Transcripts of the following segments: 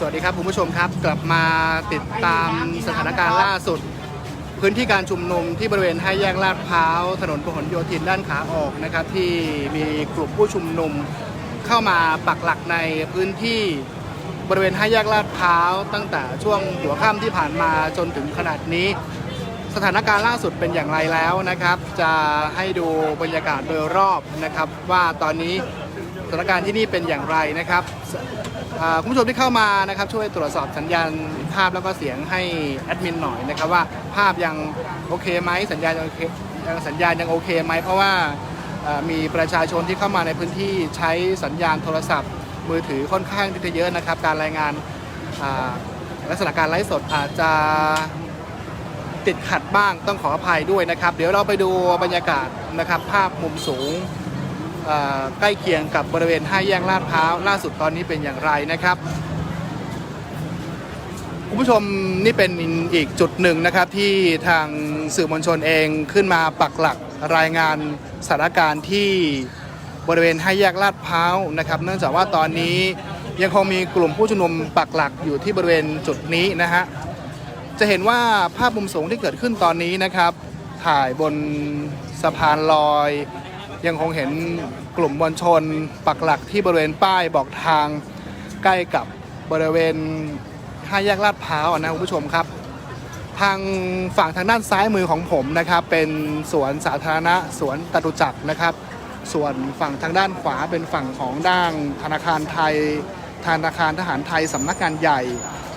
สวัสดีครับคุณผู้ชมครับกลับมาติดตามสถานการณ์ล่าสุด พื้นที่การชุมนุมที่บริเวณห้าแยกลาดพร้าว ถนนพหลโยธินด้านขาออกนะครับ ที่มีกลุ่มผู้ชุมนุมเข้ามาปักหลักในพื้นที่บริเวณห้าแยกลาดพร้าว ตั้งแต่ช่วงหัวค่ำที่ผ่านมาจนถึงขนาดนี้ สถานการณ์ล่าสุดเป็นอย่างไรแล้วนะครับ จะให้ดูบรรยากาศโดยรอบนะครับ ว่าตอนนี้สถานการณ์ที่นี่เป็นอย่างไรนะครับ คุณผู้ชมที่เข้ามานะครับช่วยตรวจสอบสัญญาณภาพแล้วก็เสียงให้แอดมินหน่อยนะครับว่าภาพยังโอเคไหมสัญญาณยังโอเคยังสัญญาณยังโอเคไหมเพราะว่ามีประชาชนที่เข้ามาในพื้นที่ใช้สัญญาณโทรศัพท์ มือถือค่อนข้างที่จะเยอะนะครับ การรายงานลักษณะการไลฟ์สดอาจจะติดขัดบ้างต้องขออภัยด้วยนะครับ เดี๋ยวเราไปดูบรรยากาศนะครับภาพมุมสูง ใกล้เคียงกับบริเวณห้าแยกลาดพร้าวล่าสุดตอนนี้เป็นอย่างไรนะครับคุณผู้ชมนี่เป็นอีกจุดหนึ่งนะครับที่ทางสื่อมวลชนเองขึ้นมาปักหลักรายงานสถานการณ์ที่บริเวณห้าแยกลาดพร้าวนะครับ เนื่องจากว่าตอนนี้ยังคงมีกลุ่มผู้ชุมนุมปักหลักอยู่ที่บริเวณจุดนี้นะฮะจะเห็นว่าภาพมุมสูงที่เกิดขึ้นตอนนี้นะครับ ถ่ายบนสะพานลอย ยังคงเห็นกลุ่มมวลชนปักหลักที่บริเวณป้ายบอกทางใกล้กับบริเวณห้าแยกลาดพร้าวนะคุณผู้ชมครับ ทางฝั่งทางด้านซ้ายมือของผมนะครับ เป็นสวนสาธารณะสวนตตุจักรนะครับ ส่วนฝั่งทางด้านขวาเป็นฝั่งของด้านธนาคารไทยธนาคารทหารไทยสำนักงานใหญ่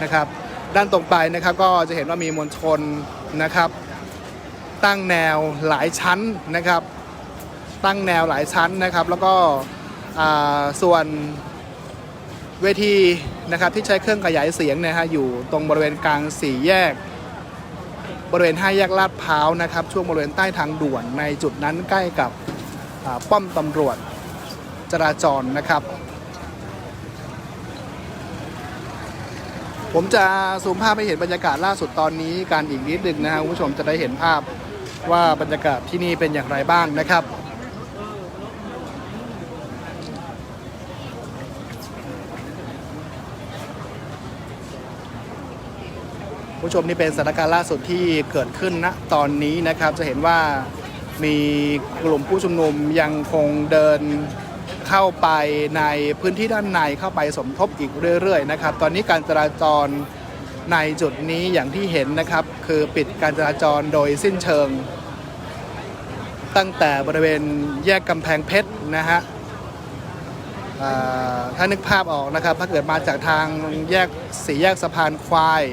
นะครับ ด้านตรงไปนะครับก็จะเห็นว่ามีมวลชนนะครับ ตั้งแนวหลายชั้นนะครับ ตั้งแนวหลายชั้นนะครับ แล้วก็ส่วนเวทีนะครับที่ใช้เครื่องขยายเสียงนะฮะอยู่ตรงบริเวณกลางสี่แยก บริเวณห้าแยกลาดพร้าวนะครับ ช่วงบริเวณใต้ทางด่วนในจุดนั้นใกล้กับป้อมตำรวจจราจรนะครับ ผมจะซูมภาพให้เห็นบรรยากาศล่าสุดตอนนี้การอีกนิดหนึ่งนะฮะคุณผู้ชมจะได้เห็นภาพว่าบรรยากาศที่นี่เป็นอย่างไรบ้างนะครับ ผู้ชมนี่เป็นสถานการณ์ล่าสุดที่เกิดขึ้นณตอนนี้นะครับจะเห็นว่ามีกลุ่มผู้ชุมนุมยังคงเดินเข้าไปในพื้นที่ด้านในเข้าไปสมทบอีกเรื่อยๆนะครับ ตอนนี้การจราจรในจุดนี้อย่างที่เห็นนะครับ คือปิดการจราจรโดยสิ้นเชิง ตั้งแต่บริเวณแยกกำแพงเพชรนะฮะถ้านึกภาพออกนะครับ ถ้าเกิดมาจากทางแยกสี่แยกสะพานควาย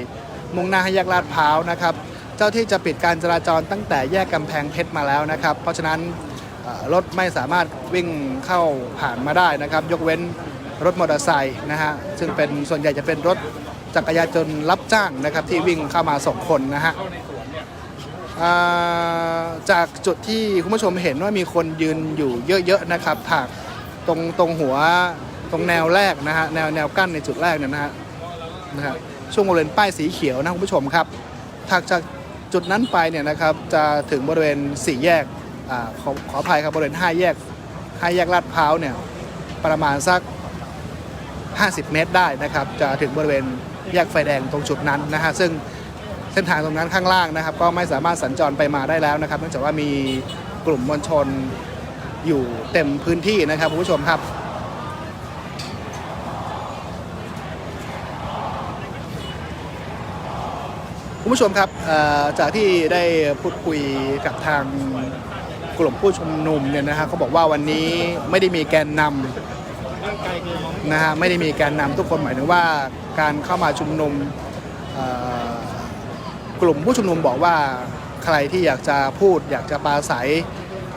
มุ่งหน้าให้แยกลาดพร้าวนะครับ เจ้าที่จะปิดการจราจรตั้งแต่แยกกำแพงเพชรมาแล้วนะครับ เพราะฉะนั้นรถไม่สามารถวิ่งเข้าผ่านมาได้นะครับ ยกเว้นรถมอเตอร์ไซค์นะฮะซึ่งเป็นส่วนใหญ่จะเป็นรถจักรยานยนต์รับจ้างนะครับที่วิ่งเข้ามาส่งคนนะฮะจากจุดที่คุณผู้ชมเห็นว่ามีคนยืนอยู่เยอะๆนะครับถากตรงตรงหัวตรงแนวแรกนะฮะแนวแนวกั้นในจุดแรกเนี่ยนะฮะนะฮะ ช่วงบริเวณป้ายสีเขียวนะคุณผู้ชมครับถัดจากจุดนั้นไปเนี่ยนะครับจะถึงบริเวณสี่แยกอขอขออภัยครับบริเวณห้าแยกห้าแยกลาดพร้าวเนี่ยประมาณสัก 50 เมตรได้นะครับ จะถึงบริเวณแยกไฟแดงตรงจุดนั้นนะฮะซึ่งเส้นทางตรงนั้นข้างล่างนะครับ ก็ไม่สามารถสัญจรไปมาได้แล้วนะครับเนื่องจากว่ามีกลุ่มมวลชนอยู่เต็มพื้นที่นะครับคุณผู้ชมครับ คุณผู้ชมครับจากที่ได้พูดคุยกับทางกลุ่มผู้ชุมนุมเนี่ยนะฮะเขาบอกว่าวันนี้ไม่ได้มีแกนนำนะฮะไม่ได้มีแกนนำทุกคนหมายถึงว่าการเข้ามาชุมนุมกลุ่มผู้ชุมนุมบอกว่าใครที่อยากจะพูดอยากจะปาศัย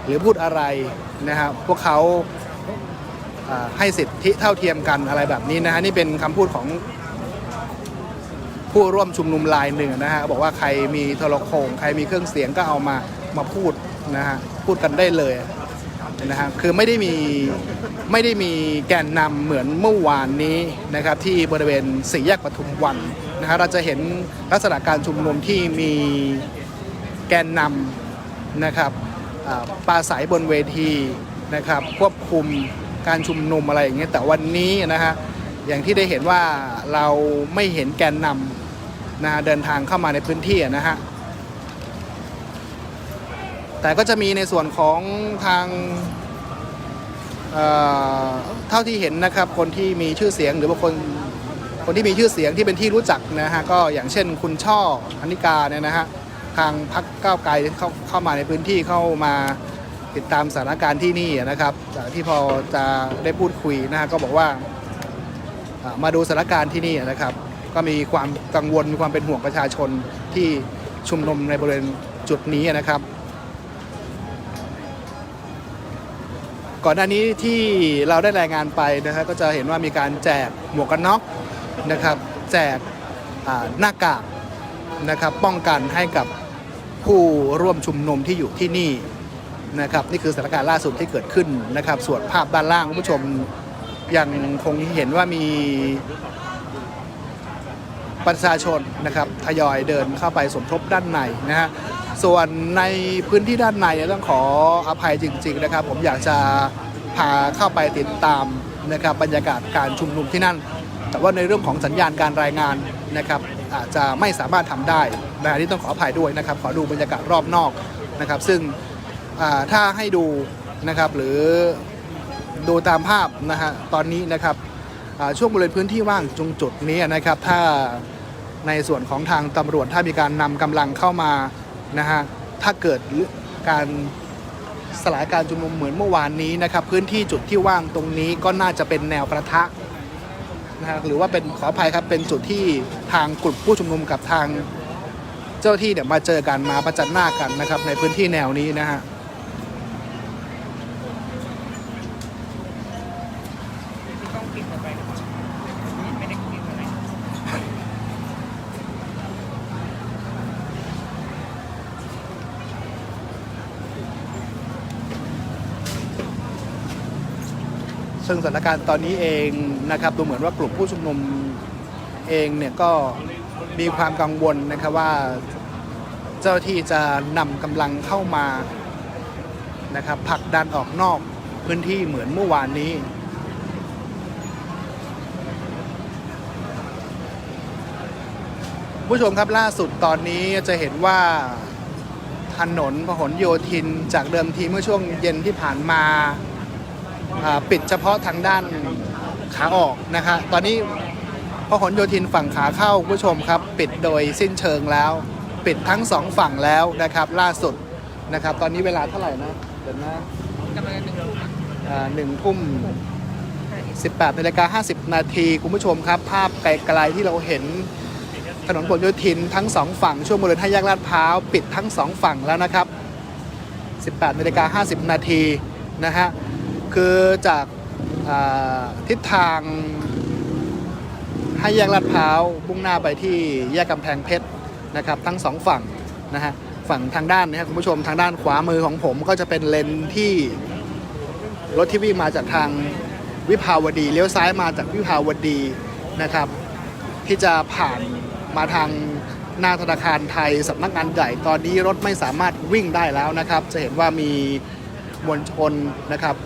หรือพูดอะไรนะฮะพวกเขาให้สิทธิเท่าเทียมกันอะไรแบบนี้นะฮะนี่เป็นคำพูดของ ผู้ร่วมชุมนุมรายหนึ่งนะฮะบอกว่าใครมีโทรโขงใครมีเครื่องเสียงก็เอามามาพูดนะฮะพูดกันได้เลยนะฮะคือไม่ได้มีไม่ได้มีแกนนำเหมือนเมื่อวานนี้นะครับที่บริเวณสี่แยกปทุมวันนะฮะเราจะเห็นลักษณะการชุมนุมที่มีแกนนำนะครับอ่าปราศัยบนเวทีนะครับควบคุมการชุมนุมอะไรอย่างเงี้ยแต่วันนี้นะฮะอย่างที่ได้เห็นว่าเราไม่เห็นแกนนำ นะเดินทางเข้ามาในพื้นที่นะฮะแต่ก็จะมีในส่วนของทางเเท่าที่เห็นนะครับ คนที่มีชื่อเสียงหรือว่าคนคนที่มีชื่อเสียงที่เป็นที่รู้จักนะฮะก็อย่างเช่นคุณช่อธนิกาเนี่ยนะฮะทางพักก้าวไกลเข้าเข้ามาในพื้นที่เข้ามาติดตามสถานการณ์ที่นี่นะครับที่พอจะได้พูดคุยนะฮะก็บอกว่ามาดูสถานการณ์ที่นี่นะครับ ก็มีความกังวลมีความเป็นห่วงประชาชนที่ชุมนุมในบริเวณจุดนี้นะครับ ก่อนหน้านี้ที่เราได้รายงานไปนะครับก็จะเห็นว่ามีการแจกหมวกกันน็อกนะครับ แจกหน้ากากนะครับป้องกันให้กับผู้ร่วมชุมนุมที่อยู่ที่นี่นะครับนี่คือสถานการณ์ล่าสุดที่เกิดขึ้นนะครับ ส่วนภาพด้านล่างคุณผู้ชมยังคงเห็นว่ามี ประชาชนนะครับทยอยเดินเข้าไปสมทบด้านในนะฮะส่วนในพื้นที่ด้านในต้องขออภัยจริง ๆนะครับ ผมอยากจะพาเข้าไปติดตามนะครับบรรยากาศการชุมนุมที่นั่น แต่ว่าในเรื่องของสัญญาณการรายงานนะครับ อาจจะไม่สามารถทำได้นะฮะนี่ต้องขออภัยด้วยนะครับ ขอดูบรรยากาศรอบนอกนะครับ ซึ่งถ้าให้ดูนะครับหรือดูตามภาพนะฮะตอนนี้นะครับช่วงบริเวณพื้นที่ว่างตรงจุดนี้นะครับ ถ้า ในส่วนของทางตำรวจถ้ามีการนำกำลังเข้ามานะฮะถ้าเกิดการสลายการชุมนุมเหมือนเมื่อวานนี้นะครับ พื้นที่จุดที่ว่างตรงนี้ก็น่าจะเป็นแนวประทะนะฮะหรือว่าเป็นขออภัยครับเป็นจุดที่ทางกลุ่มผู้ชุมนุมกับทางเจ้าที่เนี่ยมาเจอกันมาประจันหน้ากันนะครับในพื้นที่แนวนี้นะฮะ ต้องปิดออกไปนะครับไม่ได้ปิดอะไร ซึ่งสถานการณ์ตอนนี้เองนะครับดูเหมือนว่ากลุ่มผู้ชุมนุมเองเนี่ยก็มีความกังวลนะครับว่าเจ้าที่จะนำกำลังเข้ามานะครับผลักดันออกนอกพื้นที่เหมือนเมื่อวานนี้ผู้ชมครับล่าสุดตอนนี้จะเห็นว่าถนนพหลโยธินจากเดิมทีเมื่อช่วงเย็นที่ผ่านมา ปิดเฉพาะทางด้านขาออกนะคะตอนนี้พหลโยธินฝั่งขาเข้าคุณผู้ชมครับ ปิดโดยสิ้นเชิงแล้ว ปิดทั้งสองฝั่งแล้วนะครับ ล่าสุดนะครับ ตอนนี้เวลาเท่าไหร่นะเดี๋ยวนะกำลังหนึ่งทุ่มอะอ่าหนึ่งทุ่ม18นาฬิกา50 นาทีคุณผู้ชมครับ ภาพไกลๆที่เราเห็นถนนพหลโยธินทั้งสองฝั่ง ช่วงบริเวณห้าแยกลาดพร้าว ปิดทั้งสองฝั่งแล้วนะครับ 18นาฬิกา50 นาทีนะฮะ คือจากาทิศทางให้แยกลาดพร้าวมุ่งหน้าไปที่แยกกำแพงเพชรนะครับ ทั้งสองฝั่งนะฮะฝั่งทางด้านนะครับคุณผู้ชมทางด้านขวามือของผมก็จะเป็นเลนที่รถที่วิ่งมาจากทางวิภาวดีเลี้ยวซ้ายมาจากวิภาวดีนะครับ ที่จะผ่านมาทางหน้าธนาคารไทยสำนักงานใหญ่ตอนนี้รถไม่สามารถวิ่งได้แล้วนะครับ จะเห็นว่ามีมวลชนนะครับ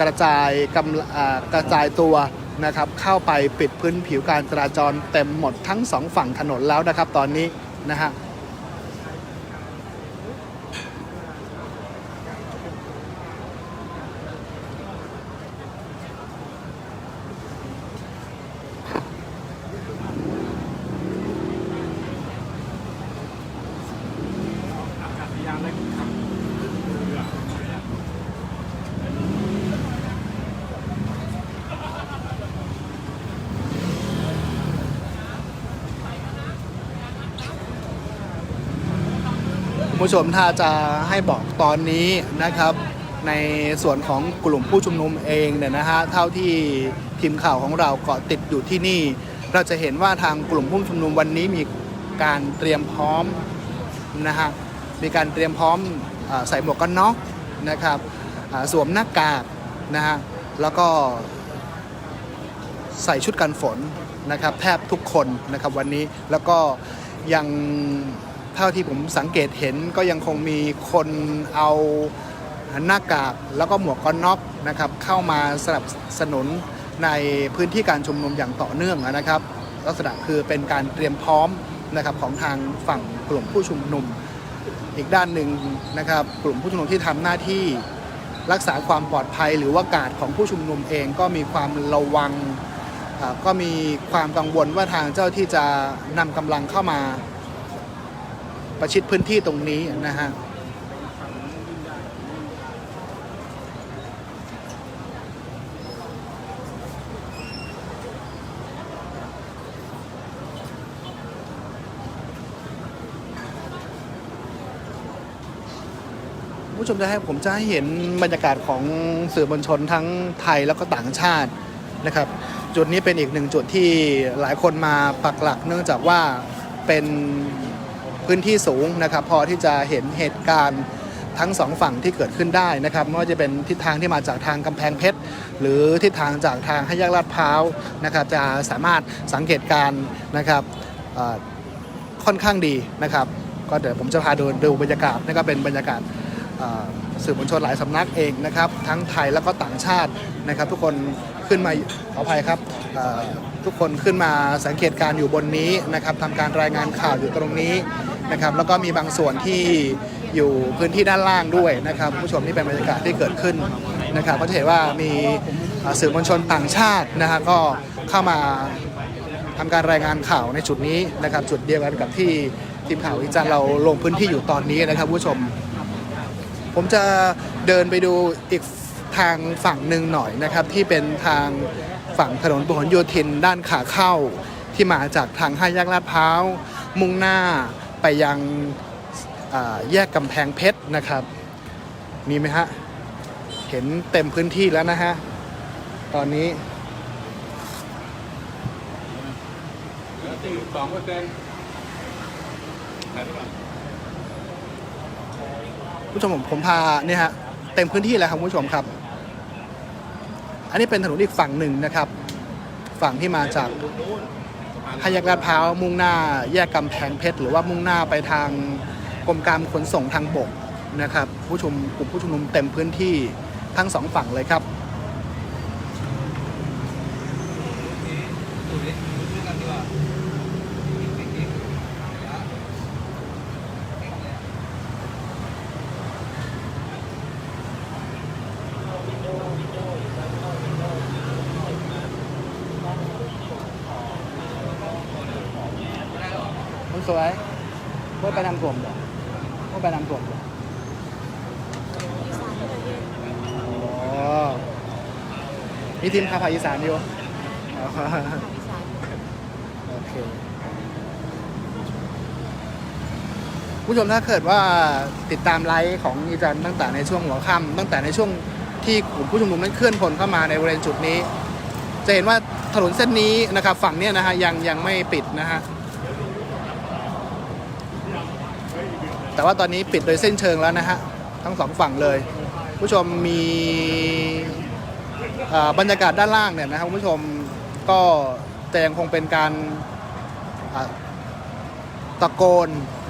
กระจายกำกระจายตัวนะครับเข้าไปปิดพื้นผิวการจราจรเต็มหมดทั้งสองฝั่งถนนแล้วนะครับตอนนี้นะฮะ ผู้ชมถ้าจะให้บอกตอนนี้นะครับ ในส่วนของกลุ่มผู้ชุมนุมเองเนี่ยนะฮะเท่าที่ทีมข่าวของเราเกาะติดอยู่ที่นี่ เราจะเห็นว่าทางกลุ่มผู้ชุมนุมวันนี้มีการเตรียมพร้อมนะฮะมีการเตรียมพร้อมใส่หมวกกันน็อกนะครับสวมหน้ากากนะฮะแล้วก็ใส่ชุดกันฝนนะครับแทบทุกคนนะครับวันนี้แล้วก็ยัง เท่าที่ผมสังเกตเห็นก็ยังคงมีคนเอาหน้ากากแล้วก็หมวกกันน็อกนะครับเข้ามาสนับสนุนในพื้นที่การชุมนุมอย่างต่อเนื่องนะครับ ลักษณะคือเป็นการเตรียมพร้อมนะครับของทางฝั่งกลุ่มผู้ชุมนุม อีกด้านหนึ่งนะครับ กลุ่มผู้ชุมนุมที่ทำหน้าที่รักษาความปลอดภัย หรือว่ากาดของผู้ชุมนุมเองก็มีความระวังก็มีความกังวลว่าทางเจ้าที่จะนำกำลังเข้ามา ประชิดพื้นที่ตรงนี้นะฮะผู้ชมจะให้ผมจะให้เห็นบรรยากาศของสื่อมวลชนทั้งไทยแล้วก็ต่างชาตินะครับ จุดนี้เป็นอีกหนึ่งจุดที่หลายคนมาปักหลัก เนื่องจากว่าเป็น พื้นที่สูงนะครับพอที่จะเห็นเหตุการณ์ทั้งสองฝั่งที่เกิดขึ้นได้นะครับไม่ว่าจะเป็นทิศทางที่มาจากทางกำแพงเพชร หรือทิศทางจากทางห้าแยกลาดพร้าวนะครับจะสามารถสังเกตการณ์นะครับค่อนข้างดีนะครับ ก็เดี๋ยวผมจะพาดูดูบรรยากาศนี่ก็เป็นบรรยากาศสื่อมวลชนหลายสำนักเองนะครับ ทั้งไทยแล้วก็ต่างชาตินะครับ ทุกคนขึ้นมาขออภัยครับทุกคนขึ้นมาสังเกตการณ์อยู่บนนี้นะครับทำการรายงานข่าวอยู่ตรงนี้ นะครับแล้วก็มีบางส่วนที่อยู่พื้นที่ด้านล่างด้วยนะครับผู้ชมนี่เป็นบรรยากาศที่เกิดขึ้นนะครับก็จะเห็นว่ามีสื่อมวลชนต่างชาตินะฮะก็เข้ามาทำการรายงานข่าวในจุดนี้นะครับ จุดเดียวกันกับที่ทีมข่าววิจารณ์เราลงพื้นที่อยู่ตอนนี้นะครับผู้ชม ผมจะเดินไปดูอีกทางฝั่งหนึ่งหน่อยนะครับ ที่เป็นทางฝั่งถนนพหลโยธินด้านขาเข้าที่มาจากทางห้าแยกลาดพร้าว มุ่งหน้า ไปยังอ่าแยกกำแพงเพชรนะครับ มีไหมฮะ เห็นเต็มพื้นที่แล้วนะฮะ ตอนนี้สองเปอร์เซ็นต์ผู้ชมผมผมพาเนี่ยฮะเต็มพื้นที่แล้วครับคุณผู้ชมครับ อันนี้เป็นถนนอีกฝั่งหนึ่งนะครับ ฝั่งที่มาจาก ห้าแยกลาดพร้าวมุ่งหน้าแยกกำแพงเพชรหรือว่ามุ่งหน้าไปทางกรมการขนส่งทางบกนะครับผู้ชมกลุ่มผู้ชุมนุมเต็มพื้นที่ทั้งสองฝั่งเลยครับ สวยว่าไปนำกลุ่มเหรอว่าไปนำกลุ่มเหรออ๋อมีทีมข่าวภาคอีสานอยู่อ๋อโอเคผู้ชมถ้าเกิดว่าติดตามไลฟ์ของอีจันตั้งแต่ในช่วงหัวค่ำตั้งแต่ในช่วงที่กลุ่มผู้ชุมนุมนั้นเคลื่อนพลเข้ามาในบริเวณจุดนี้ จะเห็นว่าถนนเส้นนี้นะครับฝั่งเนี้ยนะฮะยังยังไม่ปิดนะฮะ แต่ว่าตอนนี้ปิดโดยเส้นเชิงแล้วนะฮะทั้งสองฝั่งเลย ผู้ชมมีบรรยากาศด้านล่างเนี่ยนะครับผู้ชมก็แต่ยังคงเป็นการตะโกน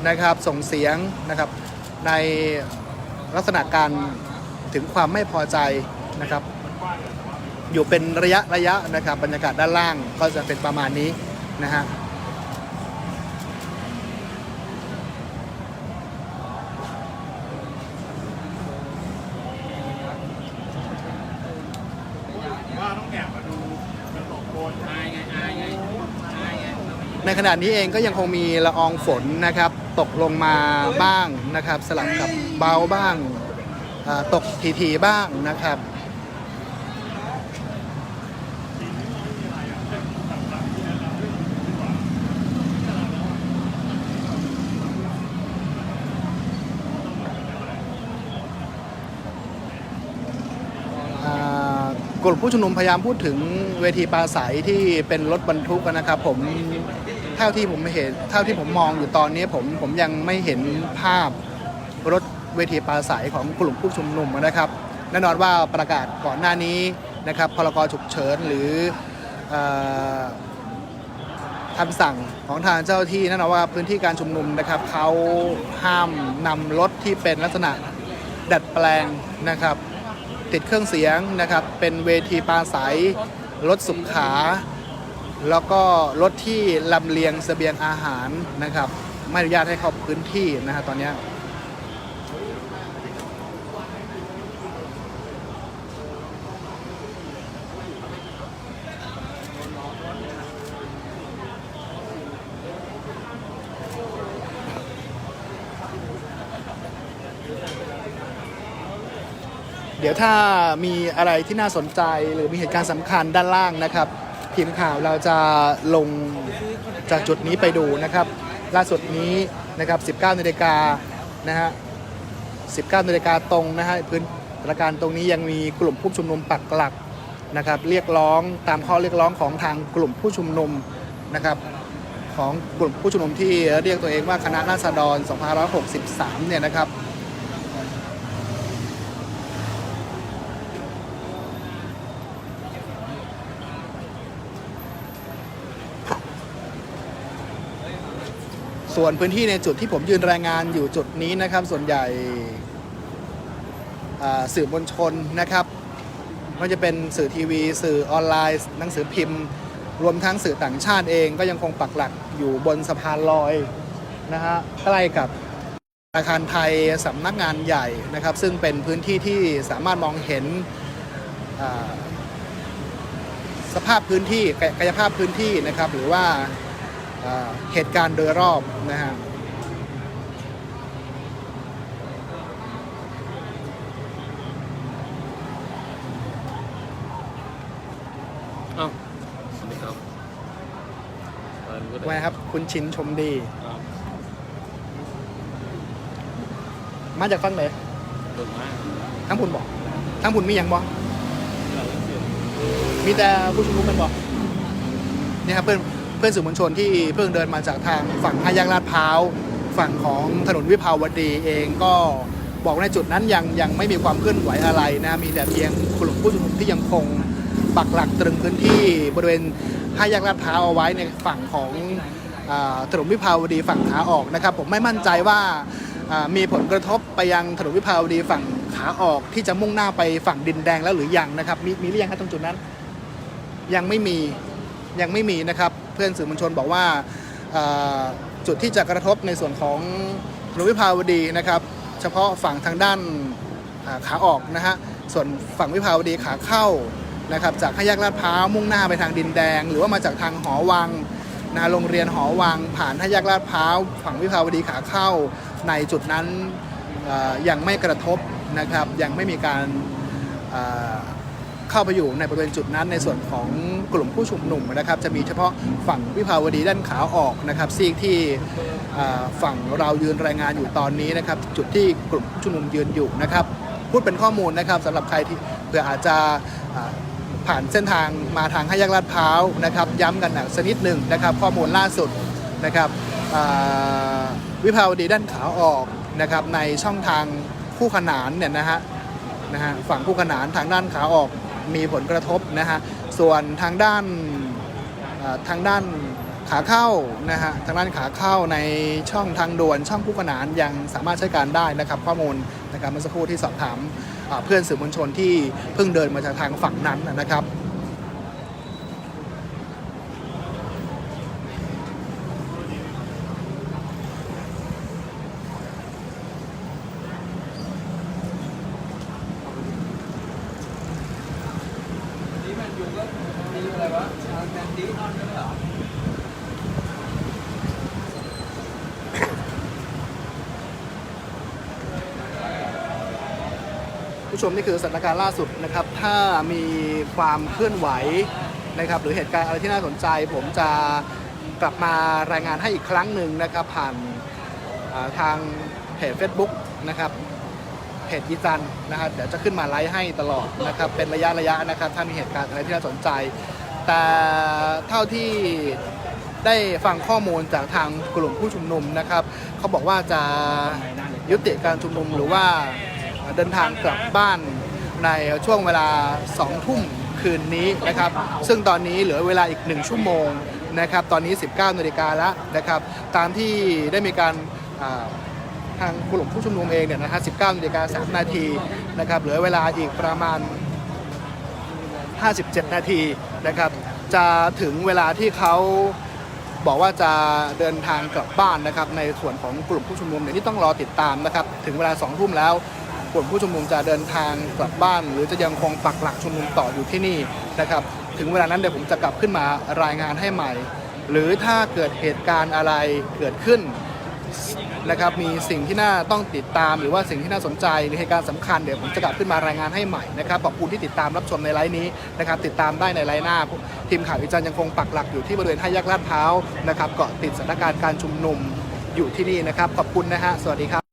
นะครับส่งเสียงนะครับในลักษณะการถึงความไม่พอใจนะครับ อยู่เป็นระยะระยะนะครับบรรยากาศด้านล่างก็จะเป็นประมาณนี้นะฮะ ว่าต้องแอบมาดูกระตกโกนอายไงอายไงอายไง ในขณะนี้เองก็ยังคงมีละอองฝนนะครับ ตกลงมาบ้างนะครับ สลับกับเบาบ้างตกทีๆบ้างนะครับกลุ่มผู้ชุมนุมพยายามพูดถึงเวทีปราศัยที่เป็นรถบรรทุกนะครับผม เท่าที่ผมเห็นเท่าที่ผมมองอยู่ตอนนี้ผมผมยังไม่เห็นภาพรถเวทีปราศัยของกลุ่มผู้ชุมนุมนะครับแน่นอนว่าประกาศก่อนหน้านี้นะครับพรกฉุกเฉินหรืออคำสั่งของทางเจ้าหน้าที่แน่นอนว่าพื้นที่การชุมนุมนะครับเขาห้ามนำรถที่เป็นลักษณะดัดแปลงนะครับ ติดเครื่องเสียงนะครับ เป็นเวทีปราศัยรถสุขา แล้วก็รถที่ลำเลียงเสบียงอาหารนะครับ ไม่อนุญาตให้เข้าพื้นที่นะฮะตอนนี้เดี๋ยวถ้ามีอะไรที่น่าสนใจหรือมีเหตุการณ์สำคัญด้านล่างนะครับ ทีมข่าวเราจะลงจากจุดนี้ไปดูนะครับ ล่าสุดนี้นะครับ 19นาฬิกานะฮะ 19นาฬิกาตรงนะฮะพื้นสถานการณ์ตรงนี้ยังมีกลุ่มผู้ชุมนุมปักหลักนะครับ เรียกร้องตามข้อเรียกร้องของทางกลุ่มผู้ชุมนุมนะครับของกลุ่มผู้ชุมนุมที่เรียกตัวเองว่าคณะราษฎร 2563 เนี่ยนะครับ ส่วนพื้นที่ในจุดที่ผมยืนรายงานอยู่จุดนี้นะครับ ส่วนใหญ่สื่อมวลชนนะครับไม่ว่าจะเป็นสื่อทีวี สื่อออนไลน์ หนังสือพิมพ์ รวมทั้งสื่อต่างชาติเองก็ยังคงปักหลักอยู่บนสะพานลอยนะฮะใกล้กับอาคารไทยสำนักงานใหญ่นะครับ ซึ่งเป็นพื้นที่ที่สามารถมองเห็นสภาพพื้นที่กายภาพพื้นที่นะครับ หรือว่า เหตุการณ์โดยรอบนะฮะเอ้าสวัสดีครับเออรู้ได้ไว้ครับคุณชินชมดี ครับมาจากฟังไหนเบิ่งมากทั้งบุญบอกทั้งบุญมีอย่างบอก เราเล่นเสียงมีแต่ผู้ชุมนุมเป็นบอกนี่ครับเพื่อนเพื่อนสื่อมวลชนที่เพิ่งเดินมาจากทางฝั่งห้าแยกลาดพร้าวฝั่งของถนนวิภาวดีเองก็บอกในจุดนั้นยังยังไม่มีความเคลื่อนไหวอะไรนะมีแต่เพียงกลุ่มผู้ชุมนุมที่ยังคงปักหลักตรึงพื้นที่บริเวณห้าแยกลาดพร้าวเอาไว้ในฝั่งของอถนนวิภาวดีฝั่งขาออกนะครับ ผมไม่มั่นใจว่าอ่ามีผลกระทบไปยังถนนวิภาวดีฝั่งขาออกที่จะมุ่งหน้าไปฝั่งดินแดงแล้วหรือยังนะครับ มีมีหรือยังครับตรงจุดนั้น ยังไม่มียังไม่มีนะครับ เพื่อนสื่อมวลชนบอกว่าจุดที่จะกระทบในส่วนของถนนวิภาวดีนะครับ เฉพาะฝั่งทางด้านขาออกนะฮะส่วนฝั่งวิภาวดีขาเข้านะครับจากห้าแยกลาดพร้าวมุ่งหน้าไปทางดินแดง หรือว่ามาจากทางหอวังนะโรงเรียนหอวัง ผ่านห้าแยกลาดพร้าวฝั่งวิภาวดีขาเข้าในจุดนั้นยังไม่กระทบนะครับยังไม่มีการ เข้าไปอยู่ในบริเวณจุดนั้นในส่วนของกลุ่มผู้ชุมนุมนะครับ จะมีเฉพาะฝั่งวิภาวดีด้านขาออกนะครับซีกที่ฝั่งเรายืนรายงานอยู่ตอนนี้นะครับ จุดที่กลุ่มผู้ชุมนุมยืนอยู่นะครับ พูดเป็นข้อมูลนะครับสำหรับใครที่เผื่ออาจจะผ่านเส้นทางมาทางห้าแยกลาดพร้าวนะครับ ย้ำกันหนักสักนิดหนึ่งนะครับ ข้อมูลล่าสุดนะครับวิภาวดีด้านขาออกนะครับในช่องทางคู่ขนานเนี่ยนะฮะนะฮะฝั่งคู่ขนานทางด้านขาออก มีผลกระทบนะฮะส่วนทางด้านทางด้านขาเข้านะฮะทางด้านขาเข้าในช่องทางด่วนช่องคู่ขนานยังสามารถใช้การได้นะครับ ข้อมูลนะครับเมื่อสักครู่ที่สอบถามเพื่อนสื่อมวลชนที่เพิ่งเดินมาจากทางฝั่งนั้นนะครับ นี่มันอยู่ก็มีอะไรวะแมนดี้นอนกันเหรอ ผู้ชมนี่คือสถานการณ์ล่าสุดนะครับ ถ้ามีความเคลื่อนไหวนะครับ หรือเหตุการณ์อะไรที่น่าสนใจ ผมจะกลับมารายงานให้อีกครั้งหนึ่งนะครับ ผ่านาทางเพจ Facebook นะครับเพจยีจันนะครับเดี๋ยวจะขึ้นมาไลฟ์ให้ตลอดนะครับ เป็นระยะระยะนะครับ ถ้ามีเหตุการณ์อะไรที่น่าสนใจ แต่เท่าที่ได้ฟังข้อมูลจากทางกลุ่มผู้ชุมนุมนะครับ เขาบอกว่าจะยุติการชุมนุมหรือว่า เดินทางกลับบ้านในช่วงเวลา2ทุ่มคืนนี้นะครับ ซึ่งตอนนี้เหลือเวลาอีก 1 ชั่วโมงนะครับ ตอนนี้ 19นาฬิกาแล้วนะครับ ตามที่ได้มีการทางกลุ่มผู้ชุมนุมเองเนี่ยนะฮะ19นาฬิกา3นาทีนะครับ เหลือเวลาอีกประมาณ 57 นาทีนะครับ จะถึงเวลาที่เขาบอกว่าจะเดินทางกลับบ้านนะครับในส่วนของกลุ่มผู้ชุมนุมเนี่ยที่ต้องรอติดตามนะครับ ถึงเวลาสองทุ่มแล้ว กลุ่มผู้ชุมนุมจะเดินทางกลับบ้าน หรือจะยังคงปักหลักชุมนุมต่ออยู่ที่นี่นะครับ ถึงเวลานั้นเดี๋ยวผมจะกลับขึ้นมารายงานให้ใหม่ หรือถ้าเกิดเหตุการณ์อะไรเกิดขึ้นนะครับมีสิ่งที่น่าต้องติดตาม หรือว่าสิ่งที่น่าสนใจหรือเหตุการณ์สำคัญเดี๋ยวผมจะกลับขึ้นมารายงานให้ใหม่นะครับขอบคุณที่ติดตามรับชมในไลฟ์นี้นะครับติดตามได้ในไลฟ์หน้า ทีมข่าวอีจันยังคงปักหลักอยู่ที่บริเวณท่าแยกลาดพร้าวนะครับเกาะติดสถานการณ์การชุมนุมอยู่ที่นี่นะครับขอบคุณนะฮะสวัสดีครับ